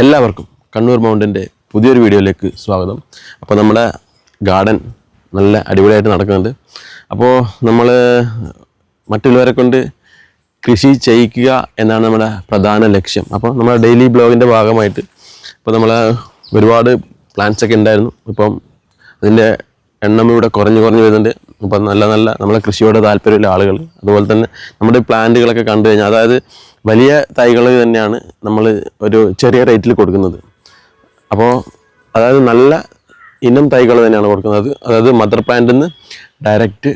എല്ലാവർക്കും കണ്ണൂർ മൗണ്ടിന്റെ പുതിയൊരു വീഡിയോയിലേക്ക് സ്വാഗതം. അപ്പോൾ നമ്മുടെ ഗാർഡൻ നല്ല അടിപൊളിയായിട്ട് നടക്കുന്നുണ്ട്. അപ്പോൾ നമ്മൾ മറ്റുള്ളവരെ കൊണ്ട് കൃഷി ചെയ്യിക്കുക എന്നാണ് നമ്മുടെ പ്രധാന ലക്ഷ്യം. അപ്പോൾ നമ്മുടെ ഡെയിലി ബ്ലോഗിന്റെ ഭാഗമായിട്ട് ഇപ്പോൾ നമ്മൾ ഒരുപാട് പ്ലാൻസ് ഒക്കെ ഉണ്ടായിരുന്നു. ഇപ്പം അതിന്റെ എണ്ണം ഇവിടെ കുറഞ്ഞു കുറഞ്ഞു വരുന്നുണ്ട്. അപ്പം നല്ല നല്ല നമ്മളെ കൃഷിയോട് താല്പര്യമുള്ള ആളുകൾ. അതുപോലെ തന്നെ നമ്മുടെ പ്ലാന്റുകളൊക്കെ കണ്ടു കഴിഞ്ഞാൽ അതായത് വലിയ തൈകൾ തന്നെയാണ് നമ്മൾ ഒരു ചെറിയ റേറ്റിൽ കൊടുക്കുന്നത്. അപ്പോൾ അതായത് നല്ല ഇനം തൈകൾ തന്നെയാണ് കൊടുക്കുന്നത്. അതായത് മദർ പ്ലാന്റിൽ നിന്ന് ഡയറക്റ്റ്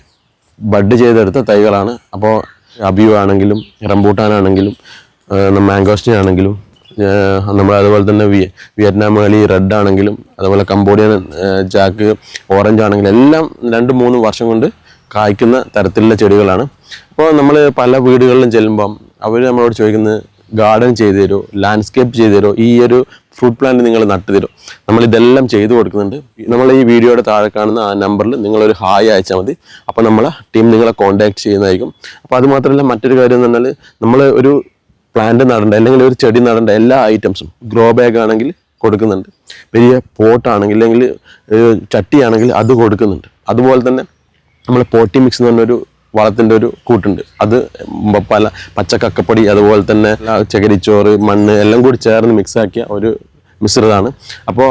ബഡ് ചെയ്തെടുത്ത തൈകളാണ്. അപ്പോൾ അബിയു ആണെങ്കിലും റംബൂട്ടാനാണെങ്കിലും മാംഗോസ്റ്റിൻ ആണെങ്കിലും നമ്മൾ അതുപോലെ തന്നെ വിയ വിയറ്റ്നാം മേളി റെഡ് ആണെങ്കിലും അതുപോലെ കംബോഡിയൻ ജാക്ക് ഓറഞ്ച് ആണെങ്കിലും എല്ലാം രണ്ട് മൂന്ന് വർഷം കൊണ്ട് കായ്ക്കുന്ന തരത്തിലുള്ള ചെടികളാണ്. അപ്പോൾ നമ്മൾ പല വീടുകളിലും ചെല്ലുമ്പം അവർ നമ്മളോട് ചോദിക്കുന്നത് ഗാർഡൻ ചെയ്തു തരുമോ ലാൻഡ്സ്കേപ്പ് ചെയ്തു തരുമോ ഈ ഒരു ഫ്രൂട്ട് പ്ലാന്റ് നിങ്ങൾ നട്ടു തരും? നമ്മൾ ഇതെല്ലാം ചെയ്തു കൊടുക്കുന്നുണ്ട്. നമ്മൾ ഈ വീഡിയോയുടെ താഴെ കാണുന്ന ആ നമ്പറിൽ നിങ്ങളൊരു ഹായ് അയച്ചാൽ മതി. അപ്പോൾ നമ്മളെ ടീം നിങ്ങളെ കോൺടാക്ട് ചെയ്യുന്നതായിരിക്കും. അപ്പോൾ അതുമാത്രമല്ല മറ്റൊരു കാര്യം എന്ന് പറഞ്ഞാൽ നമ്മൾ ഒരു പ്ലാന്റ് നടണ്ട അല്ലെങ്കിൽ ഒരു ചെടി നടണ്ട എല്ലാ ഐറ്റംസും ഗ്രോ ബാഗ് ആണെങ്കിൽ കൊടുക്കുന്നുണ്ട്. വലിയ പോട്ടാണെങ്കിൽ അല്ലെങ്കിൽ ചട്ടിയാണെങ്കിൽ അത് കൊടുക്കുന്നുണ്ട്. അതുപോലെ തന്നെ നമ്മൾ പോട്ടി മിക്സ് എന്ന് പറഞ്ഞൊരു വളത്തിന്റെ ഒരു കൂട്ടുണ്ട്. അത് പല പച്ചക്കക്കപ്പൊടി അതുപോലെ തന്നെ ചകിരിച്ചോറ് മണ്ണ് എല്ലാം കൂടി ചേർന്ന് മിക്സാക്കിയ ഒരു മിശ്രിതമാണ്. അപ്പോൾ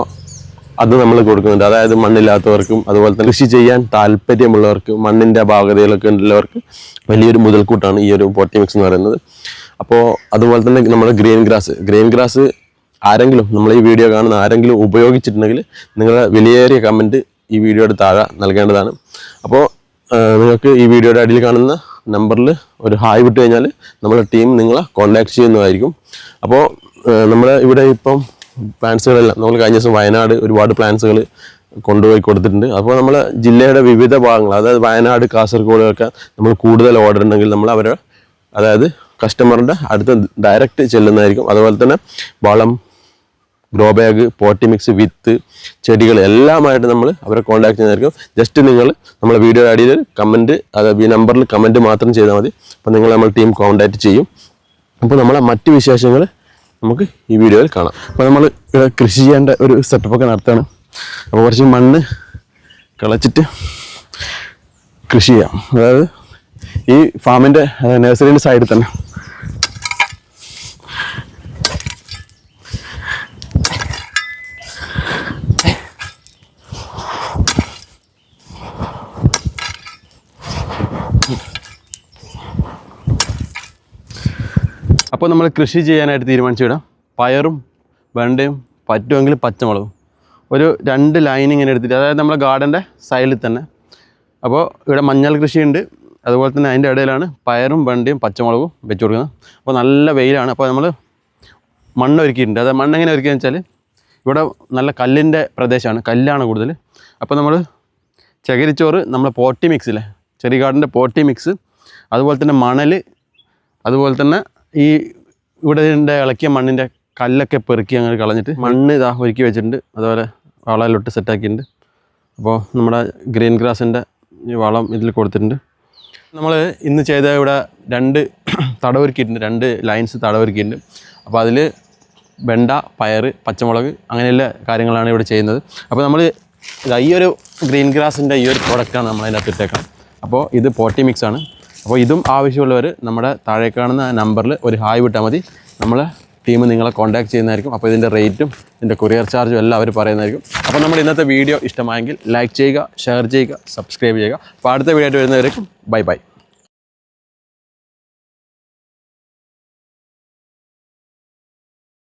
അത് നമ്മൾ കൊടുക്കുന്നുണ്ട്. അതായത് മണ്ണില്ലാത്തവർക്കും അതുപോലെ തന്നെ കൃഷി ചെയ്യാൻ താല്പര്യമുള്ളവർക്ക് മണ്ണിന്റെ അപാകതകളൊക്കെ ഉള്ളവർക്ക് വലിയൊരു മുതൽക്കൂട്ടാണ് ഈ ഒരു പോട്ടി മിക്സ് എന്ന് പറയുന്നത്. അപ്പോൾ അതുപോലെ തന്നെ നമ്മുടെ ഗ്രീൻ ഗ്രാസ് ഗ്രീൻ ഗ്രാസ് ആരെങ്കിലും നമ്മൾ ഈ വീഡിയോ കാണുന്ന ആരെങ്കിലും ഉപയോഗിച്ചിട്ടുണ്ടെങ്കിൽ നിങ്ങളുടെ വിലയേറിയ കമന്റ് ഈ വീഡിയോയുടെ താഴെ നൽകേണ്ടതാണ്. അപ്പോൾ നിങ്ങൾക്ക് ഈ വീഡിയോയുടെ അടിയിൽ കാണുന്ന നമ്പറിൽ ഒരു ഹായ് വിട്ട് കഴിഞ്ഞാൽ നമ്മുടെ ടീം നിങ്ങളെ കോൺടാക്ട് ചെയ്യുന്നതായിരിക്കും. അപ്പോൾ നമ്മുടെ ഇവിടെ ഇപ്പം പ്ലാൻസുകളെല്ലാം നമ്മൾ കഴിഞ്ഞ ദിവസം വയനാട് ഒരുപാട് പ്ലാൻസുകൾ കൊണ്ടുപോയി കൊടുത്തിട്ടുണ്ട്. അപ്പോൾ നമ്മൾ ജില്ലയുടെ വിവിധ ഭാഗങ്ങൾ അതായത് വയനാട് കാസർഗോഡ് ഒക്കെ നമ്മൾ കൂടുതൽ ഓർഡർ ഉണ്ടെങ്കിൽ നമ്മൾ അവരെ അതായത് കസ്റ്റമറിന്റെ അടുത്ത് ഡയറക്റ്റ് ചെല്ലുന്നതായിരിക്കും. അതുപോലെ തന്നെ വളം ഗ്രോ ബാഗ് പോട്ടി മിക്സ് വിത്ത് ചെടികൾ എല്ലാമായിട്ട് നമ്മൾ അവരെ കോൺടാക്ട് ചെയ്യുന്നതായിരിക്കും. ജസ്റ്റ് നിങ്ങൾ നമ്മളെ വീഡിയോ ആഡ് ചെയ്ത് കമന്റ് അതായത് ഈ നമ്പറിൽ കമന്റ് മാത്രം ചെയ്താൽ മതി. അപ്പോൾ നിങ്ങൾ നമ്മൾ ടീം കോൺടാക്ട് ചെയ്യും. അപ്പോൾ നമ്മളെ മറ്റ് വിശേഷങ്ങൾ നമുക്ക് ഈ വീഡിയോയിൽ കാണാം. അപ്പോൾ നമ്മൾ ഇവിടെ കൃഷി ചെയ്യേണ്ട ഒരു സെറ്റപ്പൊക്കെ നടത്താണ്. അപ്പോൾ കുറച്ച് മണ്ണ് കിളച്ചിട്ട് കൃഷി ചെയ്യാം. അതായത് ഈ ഫാമിന്റെ നഴ്സറിന്റെ സൈഡിൽ തന്നെ. അപ്പോൾ നമ്മൾ കൃഷി ചെയ്യാനായിട്ട് തീരുമാനിച്ചു വിടാം പയറും വെണ്ടയും പറ്റുമെങ്കിൽ പച്ചമുളകും. ഒരു രണ്ട് ലൈൻ ഇങ്ങനെ എടുത്തിട്ട് അതായത് നമ്മുടെ ഗാർഡന്റെ സൈഡിൽ തന്നെ. അപ്പോൾ ഇവിടെ മഞ്ഞൾ കൃഷിയുണ്ട്. അതുപോലെ തന്നെ അതിന്റെ ഇടയിലാണ് പയറും വെണ്ടയും പച്ചമുളകും വെച്ച് കൊടുക്കുന്നത്. അപ്പോൾ നല്ല വെയിലാണ്. അപ്പോൾ നമ്മൾ മണ്ണ് ഒരുക്കിയിട്ടുണ്ട്. അതായത് മണ്ണ് എങ്ങനെ ഒരുക്കിയെന്ന് വെച്ചാൽ ഇവിടെ നല്ല കല്ലിന്റെ പ്രദേശമാണ്. കല്ലാണ് കൂടുതൽ. അപ്പോൾ നമ്മൾ ചകിരിച്ചോറ് നമ്മൾ പോട്ടി മിക്സിലെ ചെറിയ ഗാർഡന്റെ പോട്ടി മിക്സ് അതുപോലെ തന്നെ മണൽ അതുപോലെ തന്നെ ഈ ഇവിടെ ഇളക്കിയ മണ്ണിന്റെ കല്ലൊക്കെ പെറുക്കി അങ്ങനെ കളഞ്ഞിട്ട് മണ്ണ് ഇതാ ഒരുക്കി വെച്ചിട്ടുണ്ട്. അതുപോലെ വളയിലൊട്ട് സെറ്റാക്കിയിട്ടുണ്ട് അപ്പോൾ നമ്മുടെ ഗ്രീൻ ഗ്രാസിന്റെ വളം ഇതിൽ കൊടുത്തിട്ടുണ്ട്. നമ്മൾ ഇന്ന് ചെയ്ത ഇവിടെ രണ്ട് തടവൊരുക്കിയിട്ടുണ്ട്. രണ്ട് ലൈൻസ് തടവൊരുക്കിയിട്ടുണ്ട്. അപ്പോൾ അതിൽ വെണ്ട പയർ പച്ചമുളക് അങ്ങനെയുള്ള കാര്യങ്ങളാണ് ഇവിടെ ചെയ്യുന്നത്. അപ്പോൾ നമ്മൾ ഈ ഒരു ഗ്രീൻ ഗ്രാസിന്റെ ഈ ഒരു പ്രോഡക്റ്റാണ് നമ്മൾ അതിനകത്ത് ഇട്ടേക്കാം അപ്പോൾ ഇത് പോട്ടി മിക്സ് ആണ്. അപ്പോൾ ഇതും ആവശ്യമുള്ളവർ നമ്മുടെ താഴെ കാണുന്ന നമ്പറിൽ ഒരു ഹായ് വിട്ടാൽ മതി. നമ്മൾ ടീം നിങ്ങളെ കോൺടാക്ട് ചെയ്യുന്നതായിരിക്കും. അപ്പോൾ ഇതിന്റെ റേറ്റും ഇതിന്റെ കൊറിയർ ചാർജും എല്ലാം അവർ പറയുന്നതായിരിക്കും. അപ്പോൾ നമ്മൾ ഇന്നത്തെ വീഡിയോ ഇഷ്ടമായെങ്കിൽ ലൈക്ക് ചെയ്യുക ഷെയർ ചെയ്യുക സബ്സ്ക്രൈബ് ചെയ്യുക. അപ്പോൾ അടുത്ത വീഡിയോ ആയിട്ട് വരുന്നവരേക്കും ബൈ ബൈ